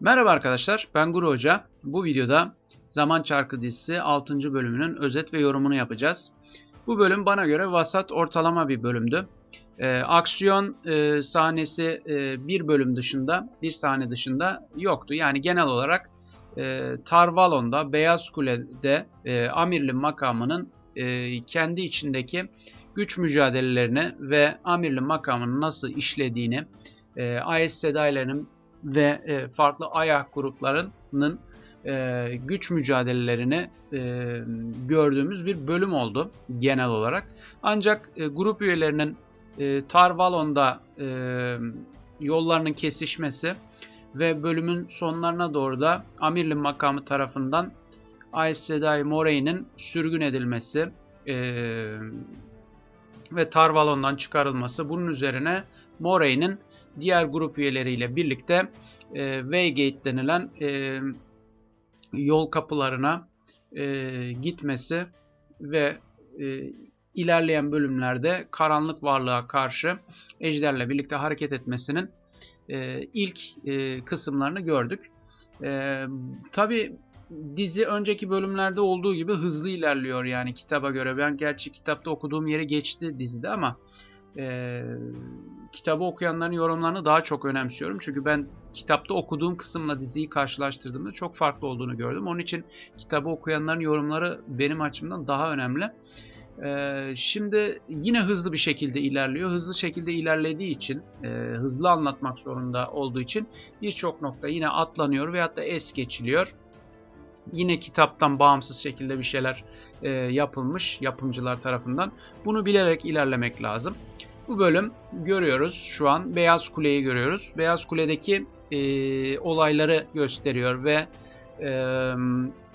Merhaba arkadaşlar, ben Guru Hoca. Bu videoda Zaman Çarkı dizisi 6. bölümünün özet ve yorumunu yapacağız. Bu bölüm bana göre vasat ortalama bir bölümdü. Ee, aksiyon e, sahnesi e, bir bölüm dışında, bir sahne dışında yoktu. Yani genel olarak e, Tarvalon'da, Beyaz Kule'de e, Amirli makamının e, kendi içindeki güç mücadelelerini ve Amirli makamının nasıl işlediğini, e, AES Sedailerinin ve e, farklı ayak gruplarının e, güç mücadelelerini e, gördüğümüz bir bölüm oldu genel olarak. Ancak e, grup üyelerinin e, Tarvalon'da e, yollarının kesişmesi ve bölümün sonlarına doğru da Amirli makamı tarafından Aes Sedai Morey'nin sürgün edilmesi e, ve Tarvalon'dan çıkarılması bunun üzerine Morey'nin diğer grup üyeleriyle birlikte e, Waygate denilen e, yol kapılarına e, gitmesi ve e, ilerleyen bölümlerde karanlık varlığa karşı Ejder'le birlikte hareket etmesinin e, ilk e, kısımlarını gördük. E, Tabi dizi önceki bölümlerde olduğu gibi hızlı ilerliyor yani kitaba göre. Ben gerçi kitapta okuduğum yere geçti dizide ama e, kitabı okuyanların yorumlarını daha çok önemsiyorum. Çünkü ben kitapta okuduğum kısımla diziyi karşılaştırdığımda çok farklı olduğunu gördüm. Onun için kitabı okuyanların yorumları benim açımdan daha önemli. Ee, şimdi yine hızlı bir şekilde ilerliyor. Hızlı şekilde ilerlediği için, e, hızlı anlatmak zorunda olduğu için birçok nokta yine atlanıyor veyahut da es geçiliyor. Yine kitaptan bağımsız şekilde bir şeyler e, yapılmış yapımcılar tarafından. Bunu bilerek ilerlemek lazım. Bu bölüm görüyoruz şu an Beyaz Kule'yi görüyoruz. Beyaz Kule'deki e, olayları gösteriyor ve e,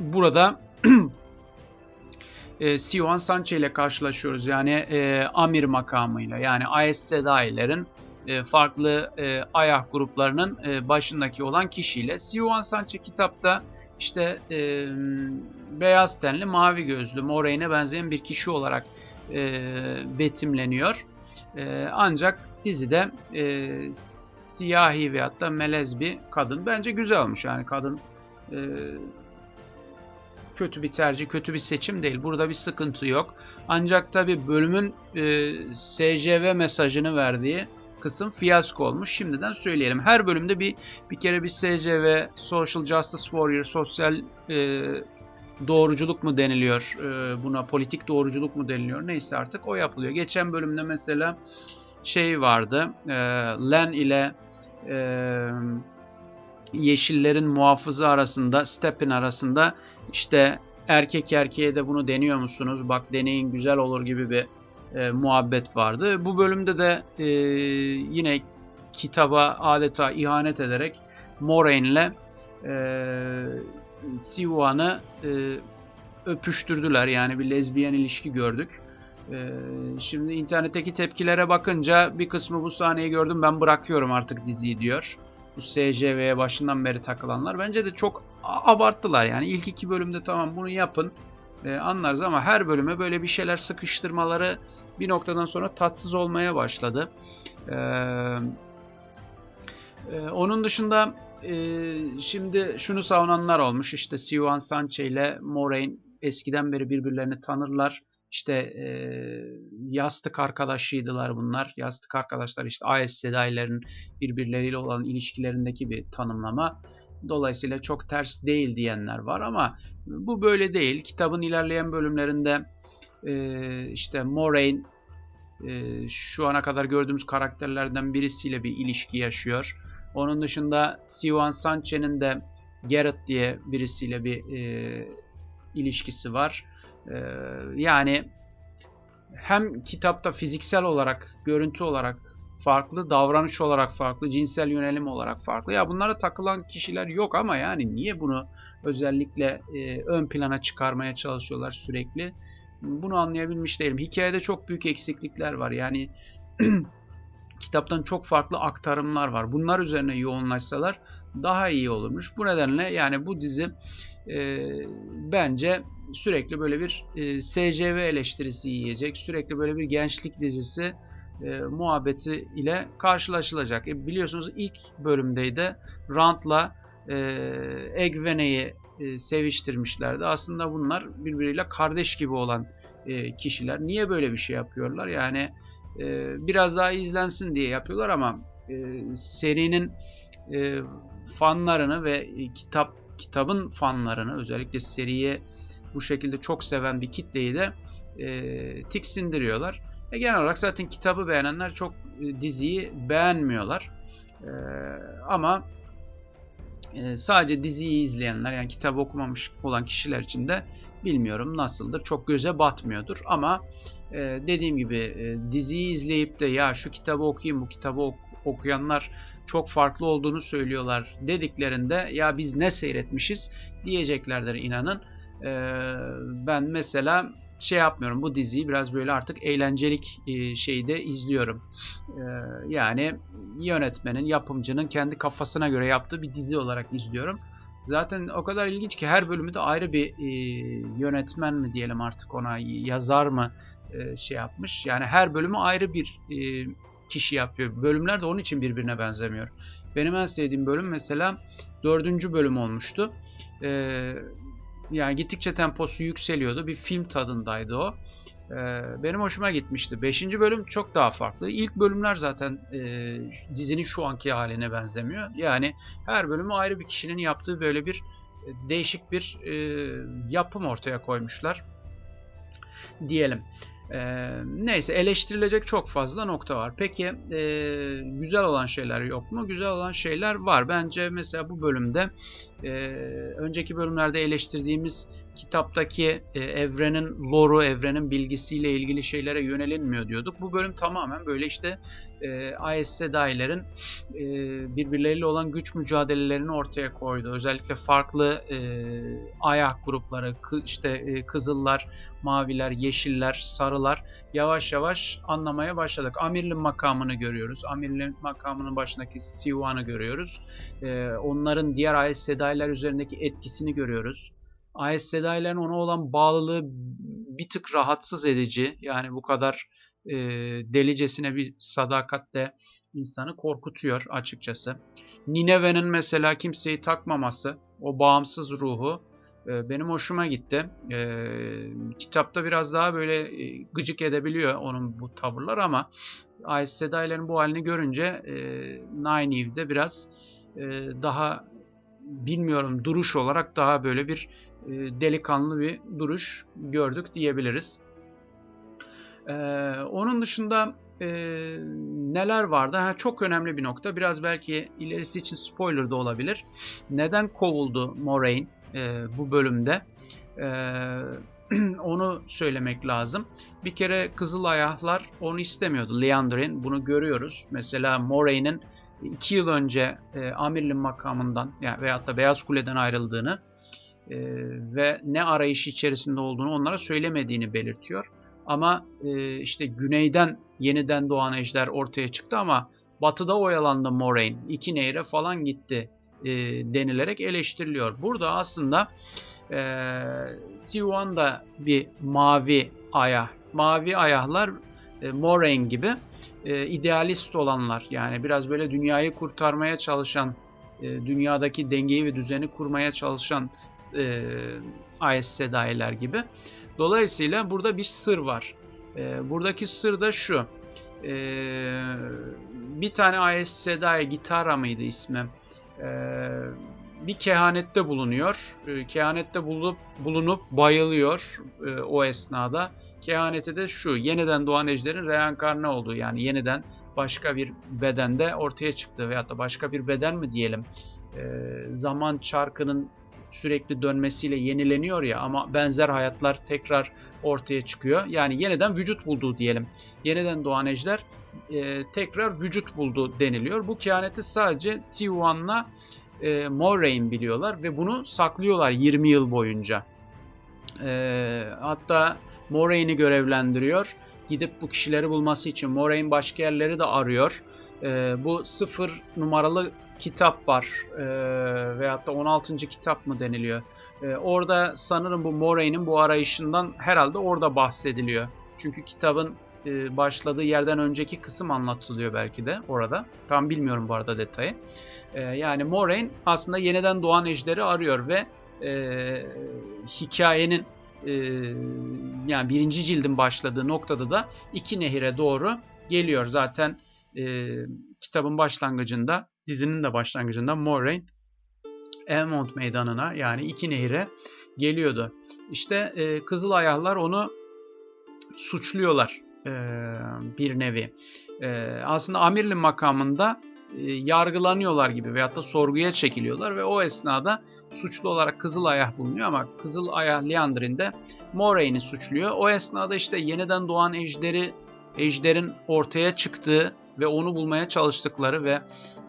burada e, Sivan Sanche ile karşılaşıyoruz. Yani e, Amir makamıyla yani Aes Sedai'lerin e, farklı e, ayak gruplarının e, başındaki olan kişiyle. Sivan Sanche kitapta işte e, beyaz tenli, mavi gözlü, Moraine'e benzeyen bir kişi olarak e, betimleniyor. E, ancak dizide e, siyahi veyahut da melez bir kadın. Bence güzel olmuş yani kadın e, kötü bir tercih, kötü bir seçim değil. Burada bir sıkıntı yok. Ancak tabi bölümün e, SJV mesajını verdiği kısım fiyasko olmuş. Şimdiden söyleyelim. Her bölümde bir bir kere bir SCV, Social Justice Warrior, sosyal e, doğruculuk mu deniliyor e, buna, politik doğruculuk mu deniliyor neyse artık o yapılıyor. Geçen bölümde mesela şey vardı, e, Len ile e, Yeşillerin muhafızı arasında, Step'in arasında işte erkek erkeğe de bunu deniyor musunuz? Bak deneyin güzel olur gibi bir e, muhabbet vardı. Bu bölümde de e, yine kitaba adeta ihanet ederek Moraine'le e, Siwan'ı e, öpüştürdüler. Yani bir lezbiyen ilişki gördük. E, şimdi internetteki tepkilere bakınca bir kısmı bu sahneyi gördüm ben bırakıyorum artık diziyi diyor. Bu SCV'ye başından beri takılanlar. Bence de çok abarttılar yani. ilk iki bölümde tamam bunu yapın e, anlarız ama her bölüme böyle bir şeyler sıkıştırmaları bir noktadan sonra tatsız olmaya başladı. E, e, onun dışında e, şimdi şunu savunanlar olmuş işte Sivan Sanche ile Moraine eskiden beri birbirlerini tanırlar. İşte e, yastık arkadaşıydılar bunlar. Yastık arkadaşlar işte AES Sedailerin birbirleriyle olan ilişkilerindeki bir tanımlama. Dolayısıyla çok ters değil diyenler var ama bu böyle değil. Kitabın ilerleyen bölümlerinde e, işte Moraine e, şu ana kadar gördüğümüz karakterlerden birisiyle bir ilişki yaşıyor. Onun dışında Sivan Sanche'nin de Garrett diye birisiyle bir e, ilişkisi var. E, yani hem kitapta fiziksel olarak, görüntü olarak farklı, davranış olarak farklı, cinsel yönelim olarak farklı. Ya bunlara takılan kişiler yok ama yani niye bunu özellikle e, ön plana çıkarmaya çalışıyorlar sürekli? Bunu anlayabilmiş değilim. Hikayede çok büyük eksiklikler var. Yani kitaptan çok farklı aktarımlar var. Bunlar üzerine yoğunlaşsalar daha iyi olurmuş. Bu nedenle yani bu dizi e, bence sürekli böyle bir e, SCV eleştirisi yiyecek. Sürekli böyle bir gençlik dizisi e, muhabbeti ile karşılaşılacak. E, biliyorsunuz ilk bölümdeydi Rand'la e, Egwene'yi e, seviştirmişlerdi. Aslında bunlar birbiriyle kardeş gibi olan e, kişiler. Niye böyle bir şey yapıyorlar? Yani e, biraz daha izlensin diye yapıyorlar ama e, serinin e, fanlarını ve e, kitap kitabın fanlarını özellikle seriye bu şekilde çok seven bir kitleyi de e, tiksindiriyorlar. E, genel olarak zaten kitabı beğenenler çok e, diziyi beğenmiyorlar. E, ama e, sadece diziyi izleyenler yani kitabı okumamış olan kişiler için de bilmiyorum nasıldır. Çok göze batmıyordur ama e, dediğim gibi e, diziyi izleyip de ya şu kitabı okuyayım bu kitabı ok- okuyanlar çok farklı olduğunu söylüyorlar dediklerinde ya biz ne seyretmişiz diyeceklerdir inanın. E, ben mesela şey yapmıyorum bu diziyi biraz böyle artık eğlencelik e, şeyde izliyorum. E, yani yönetmenin, yapımcının kendi kafasına göre yaptığı bir dizi olarak izliyorum. Zaten o kadar ilginç ki her bölümü de ayrı bir e, yönetmen mi diyelim artık ona yazar mı e, şey yapmış. Yani her bölümü ayrı bir e, kişi yapıyor. Bölümler de onun için birbirine benzemiyor. Benim en sevdiğim bölüm mesela dördüncü bölüm olmuştu. E, yani gittikçe temposu yükseliyordu. Bir film tadındaydı o. Ee, benim hoşuma gitmişti. Beşinci bölüm çok daha farklı. İlk bölümler zaten e, dizinin şu anki haline benzemiyor. Yani her bölümü ayrı bir kişinin yaptığı böyle bir e, değişik bir e, yapım ortaya koymuşlar. Diyelim. Ee, neyse eleştirilecek çok fazla nokta var. Peki e, güzel olan şeyler yok mu? Güzel olan şeyler var. Bence mesela bu bölümde e, önceki bölümlerde eleştirdiğimiz kitaptaki e, evrenin lore'u, evrenin bilgisiyle ilgili şeylere yönelinmiyor diyorduk. Bu bölüm tamamen böyle işte e, Aes Sedai'lerin e, birbirleriyle olan güç mücadelelerini ortaya koydu. Özellikle farklı e, ayak grupları, kı, işte e, kızıllar, maviler, yeşiller, sarılar yavaş yavaş anlamaya başladık. Amirlin makamını görüyoruz. Amirlin makamının başındaki Sivan'ı görüyoruz. E, onların diğer Aes Sedai'ler üzerindeki etkisini görüyoruz. Aes Sedai'lerin ona olan bağlılığı bir tık rahatsız edici. Yani bu kadar e, delicesine bir sadakat de insanı korkutuyor açıkçası. Nineve'nin mesela kimseyi takmaması, o bağımsız ruhu e, benim hoşuma gitti. E, kitapta biraz daha böyle e, gıcık edebiliyor onun bu tavırlar ama Aes Sedai'lerin bu halini görünce e, Nynaeve'de biraz e, daha bilmiyorum duruş olarak daha böyle bir e, delikanlı bir duruş gördük diyebiliriz. E, onun dışında e, neler vardı? Ha, çok önemli bir nokta. Biraz belki ilerisi için spoiler da olabilir. Neden kovuldu Moraine e, bu bölümde? E, onu söylemek lazım. Bir kere Kızıl Ayaklar onu istemiyordu. Leandrin bunu görüyoruz. Mesela Moraine'in 2 yıl önce e, Amirlin makamından yani veyahut da Beyaz Kule'den ayrıldığını e, ve ne arayış içerisinde olduğunu onlara söylemediğini belirtiyor. Ama e, işte güneyden yeniden doğan ejder ortaya çıktı ama batıda oyalandı Moraine. iki nehre falan gitti e, denilerek eleştiriliyor. Burada aslında e, Siwan da bir mavi aya. Mavi ayahlar e, Moraine gibi e, idealist olanlar yani biraz böyle dünyayı kurtarmaya çalışan e, dünyadaki dengeyi ve düzeni kurmaya çalışan e, Aes Sedai'ler gibi. Dolayısıyla burada bir sır var. E, buradaki sır da şu. E, bir tane Aes Sedai Gitara mıydı ismi? E, bir kehanette bulunuyor. E, kehanette bulunup, bulunup bayılıyor e, o esnada. Kehaneti de şu, yeniden doğan ejderin reenkarne olduğu yani yeniden başka bir bedende ortaya çıktı veyahut da başka bir beden mi diyelim. E, zaman çarkının sürekli dönmesiyle yenileniyor ya ama benzer hayatlar tekrar ortaya çıkıyor. Yani yeniden vücut bulduğu diyelim. Yeniden doğan ejder e, tekrar vücut buldu deniliyor. Bu kehaneti sadece Siwan'la e, Moraine biliyorlar ve bunu saklıyorlar 20 yıl boyunca. E, hatta Moraine'i görevlendiriyor. Gidip bu kişileri bulması için Moraine başka yerleri de arıyor. E, bu sıfır numaralı kitap var e, veyahut da 16. kitap mı deniliyor. E, orada sanırım bu Moraine'in bu arayışından herhalde orada bahsediliyor. Çünkü kitabın e, başladığı yerden önceki kısım anlatılıyor belki de orada. Tam bilmiyorum bu arada detayı. E, yani Moraine aslında yeniden doğan ejderi arıyor ve e, hikayenin e, yani birinci cildin başladığı noktada da iki nehire doğru geliyor. Zaten e, kitabın başlangıcında, dizinin de başlangıcında Moraine Elmont meydanına yani iki nehire geliyordu. İşte e, Kızıl Ayahlar onu suçluyorlar e, bir nevi. E, aslında Amirli makamında e, yargılanıyorlar gibi veyahut da sorguya çekiliyorlar ve o esnada suçlu olarak Kızıl Ayah bulunuyor ama Kızıl Ayah Liandrin de Moraine'i suçluyor. O esnada işte yeniden doğan ejderi ejderin ortaya çıktığı ve onu bulmaya çalıştıkları ve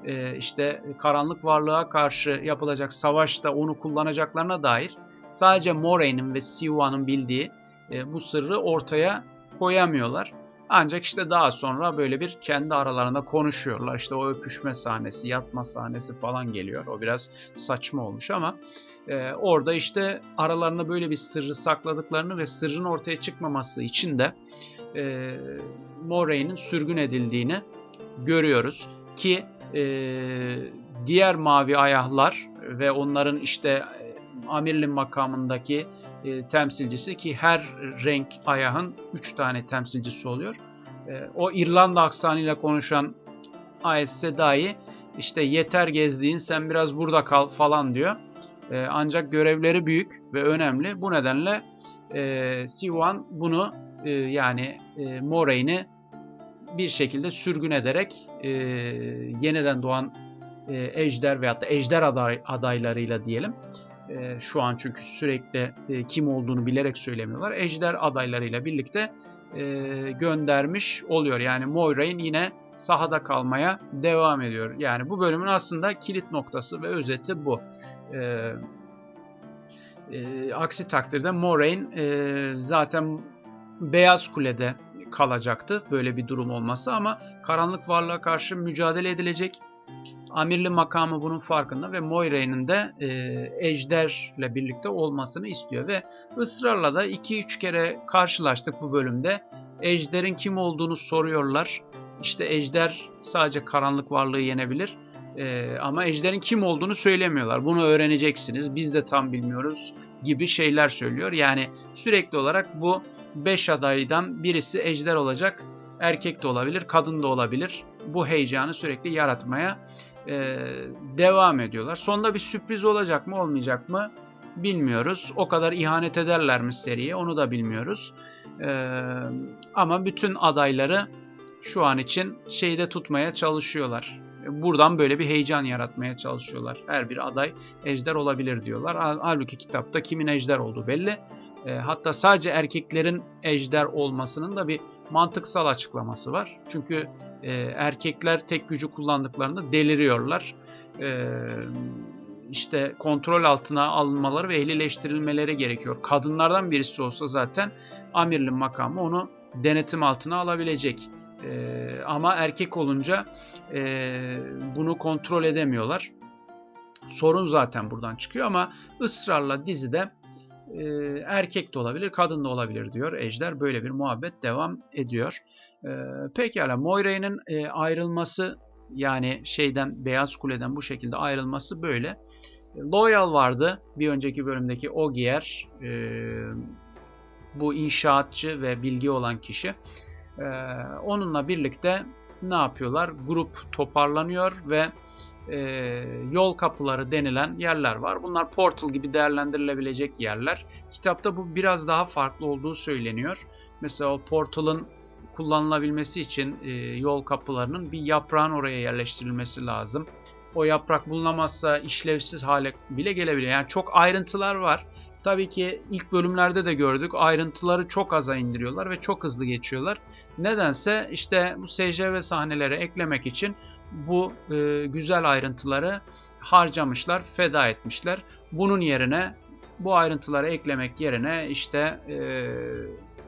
e, işte karanlık varlığa karşı yapılacak savaşta onu kullanacaklarına dair sadece Moraine'in ve Siwa'nın bildiği e, bu sırrı ortaya koyamıyorlar. Ancak işte daha sonra böyle bir kendi aralarında konuşuyorlar. İşte o öpüşme sahnesi, yatma sahnesi falan geliyor. O biraz saçma olmuş ama e, orada işte aralarında böyle bir sırrı sakladıklarını ve sırrın ortaya çıkmaması için de e, Moraine'in sürgün edildiğini görüyoruz. Ki e, diğer mavi ayahlar ve onların işte e, amirlin makamındaki e, temsilcisi ki her renk ayağın 3 tane temsilcisi oluyor. E, o İrlanda aksanıyla konuşan Aes Sedai işte yeter gezdiğin sen biraz burada kal falan diyor. E, ancak görevleri büyük ve önemli. Bu nedenle e, Siwan bunu e, yani e, Moraine'i bir şekilde sürgün ederek e, yeniden doğan e, ejder veyahut da ejder aday, adaylarıyla diyelim. E, şu an çünkü sürekli e, kim olduğunu bilerek söylemiyorlar. Ejder adaylarıyla birlikte e, göndermiş oluyor. Yani Moiraine yine sahada kalmaya devam ediyor. Yani bu bölümün aslında kilit noktası ve özeti bu. E, e, aksi takdirde Moraine e, zaten Beyaz Kule'de kalacaktı böyle bir durum olması ama karanlık varlığa karşı mücadele edilecek. Amirli makamı bunun farkında ve Moiraine'in de e, Ejder'le birlikte olmasını istiyor ve ısrarla da 2-3 kere karşılaştık bu bölümde. Ejder'in kim olduğunu soruyorlar. İşte Ejder sadece karanlık varlığı yenebilir. Ee, ama Ejder'in kim olduğunu söylemiyorlar. Bunu öğreneceksiniz. Biz de tam bilmiyoruz gibi şeyler söylüyor. Yani sürekli olarak bu 5 adaydan birisi Ejder olacak. Erkek de olabilir, kadın da olabilir. Bu heyecanı sürekli yaratmaya e, devam ediyorlar. Sonunda bir sürpriz olacak mı olmayacak mı bilmiyoruz. O kadar ihanet ederler mi seriye onu da bilmiyoruz. E, ama bütün adayları şu an için şeyde tutmaya çalışıyorlar. Buradan böyle bir heyecan yaratmaya çalışıyorlar. Her bir aday ejder olabilir diyorlar. Halbuki kitapta kimin ejder olduğu belli. E, hatta sadece erkeklerin ejder olmasının da bir mantıksal açıklaması var. Çünkü e, erkekler tek gücü kullandıklarında deliriyorlar. E, işte kontrol altına alınmaları ve ehlileştirilmeleri gerekiyor. Kadınlardan birisi olsa zaten amirlin makamı onu denetim altına alabilecek. E, ama erkek olunca e, bunu kontrol edemiyorlar. Sorun zaten buradan çıkıyor ama ısrarla dizide e, erkek de olabilir, kadın da olabilir diyor Ejder. Böyle bir muhabbet devam ediyor. E, pekala Moiraine'in e, ayrılması yani şeyden Beyaz Kule'den bu şekilde ayrılması böyle. Loyal vardı bir önceki bölümdeki Ogier e, bu inşaatçı ve bilgi olan kişi. E, onunla birlikte ne yapıyorlar? Grup toparlanıyor ve e, yol kapıları denilen yerler var. Bunlar portal gibi değerlendirilebilecek yerler. Kitapta bu biraz daha farklı olduğu söyleniyor. Mesela o portalın kullanılabilmesi için e, yol kapılarının bir yaprağın oraya yerleştirilmesi lazım. O yaprak bulunamazsa işlevsiz hale bile gelebilir. Yani çok ayrıntılar var. Tabii ki ilk bölümlerde de gördük. Ayrıntıları çok aza indiriyorlar ve çok hızlı geçiyorlar. Nedense işte bu SJV sahneleri eklemek için bu e, güzel ayrıntıları harcamışlar, feda etmişler. Bunun yerine bu ayrıntıları eklemek yerine işte e,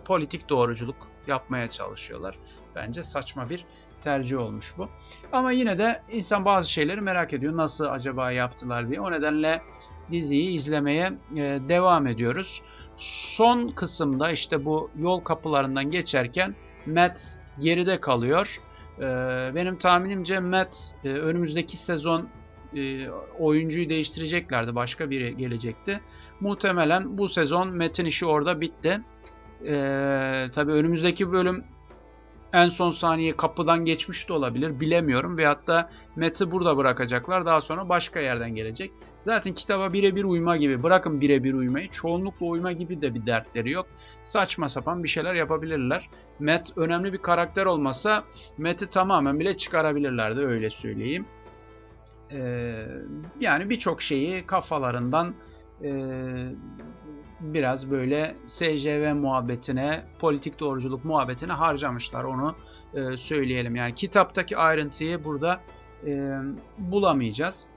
politik doğruculuk yapmaya çalışıyorlar. Bence saçma bir tercih olmuş bu. Ama yine de insan bazı şeyleri merak ediyor. Nasıl acaba yaptılar diye. O nedenle diziyi izlemeye e, devam ediyoruz. Son kısımda işte bu yol kapılarından geçerken Matt geride kalıyor. Ee, benim tahminimce Matt e, önümüzdeki sezon e, oyuncuyu değiştireceklerdi. Başka biri gelecekti. Muhtemelen bu sezon Matt'in işi orada bitti. E, tabii önümüzdeki bölüm en son saniye kapıdan geçmiş de olabilir. Bilemiyorum. Ve hatta Matt'i burada bırakacaklar. Daha sonra başka yerden gelecek. Zaten kitaba birebir uyma gibi. Bırakın birebir uymayı. Çoğunlukla uyma gibi de bir dertleri yok. Saçma sapan bir şeyler yapabilirler. Matt önemli bir karakter olmasa Matt'i tamamen bile çıkarabilirlerdi. Öyle söyleyeyim. Ee, yani birçok şeyi kafalarından e, biraz böyle SCV muhabbetine, politik doğruculuk muhabbetine harcamışlar. Onu e, söyleyelim. Yani kitaptaki ayrıntıyı burada e, bulamayacağız.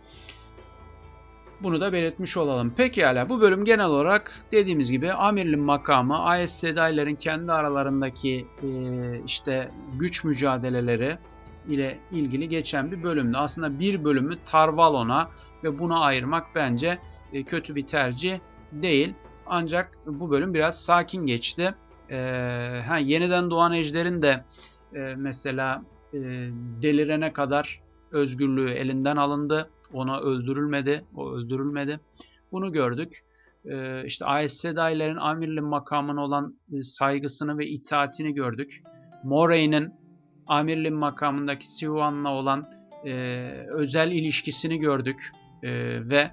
Bunu da belirtmiş olalım. Pekala bu bölüm genel olarak dediğimiz gibi amirlik makamı, Aes Sedai'lerin kendi aralarındaki e, işte güç mücadeleleri ile ilgili geçen bir bölümdü. Aslında bir bölümü Tarvalon'a ve buna ayırmak bence e, kötü bir tercih değil. Ancak bu bölüm biraz sakin geçti. E, ha, yeniden doğan ejderin de e, mesela e, delirene kadar özgürlüğü elinden alındı. Ona öldürülmedi. O öldürülmedi. Bunu gördük. E, işte Aes Sedai'lerin amirli makamına olan e, saygısını ve itaatini gördük. Moraine'in amirli makamındaki Sihuan'la olan e, özel ilişkisini gördük. E, ve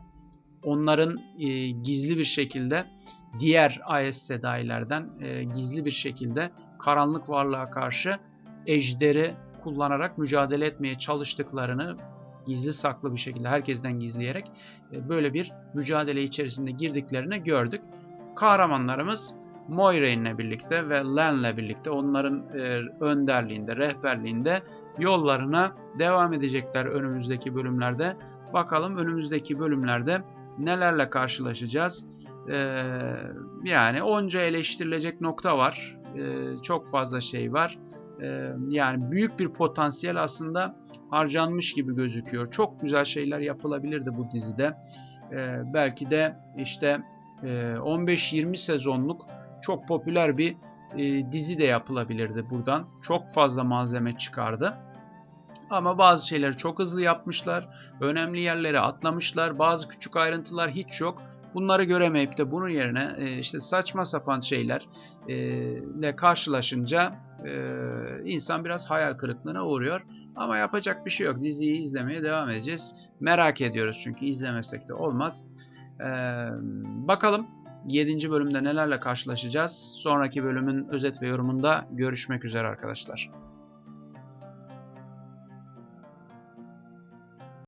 onların e, gizli bir şekilde diğer Aes Sedai'lerden e, gizli bir şekilde karanlık varlığa karşı ejderi kullanarak mücadele etmeye çalıştıklarını gizli saklı bir şekilde herkesten gizleyerek e, böyle bir mücadele içerisinde girdiklerini gördük. Kahramanlarımız Moiraine'le birlikte ve Len'le birlikte onların e, önderliğinde, rehberliğinde yollarına devam edecekler önümüzdeki bölümlerde. Bakalım önümüzdeki bölümlerde nelerle karşılaşacağız. Ee, yani onca eleştirilecek nokta var. Ee, çok fazla şey var. Ee, yani büyük bir potansiyel aslında harcanmış gibi gözüküyor. Çok güzel şeyler yapılabilirdi bu dizide. Ee, belki de işte e, 15-20 sezonluk çok popüler bir e, dizi de yapılabilirdi buradan. Çok fazla malzeme çıkardı. Ama bazı şeyleri çok hızlı yapmışlar. Önemli yerleri atlamışlar. Bazı küçük ayrıntılar hiç yok. Bunları göremeyip de bunun yerine e, işte saçma sapan şeylerle karşılaşınca e, insan biraz hayal kırıklığına uğruyor. Ama yapacak bir şey yok. Diziyi izlemeye devam edeceğiz. Merak ediyoruz çünkü izlemesek de olmaz. E, bakalım 7. bölümde nelerle karşılaşacağız. Sonraki bölümün özet ve yorumunda görüşmek üzere arkadaşlar.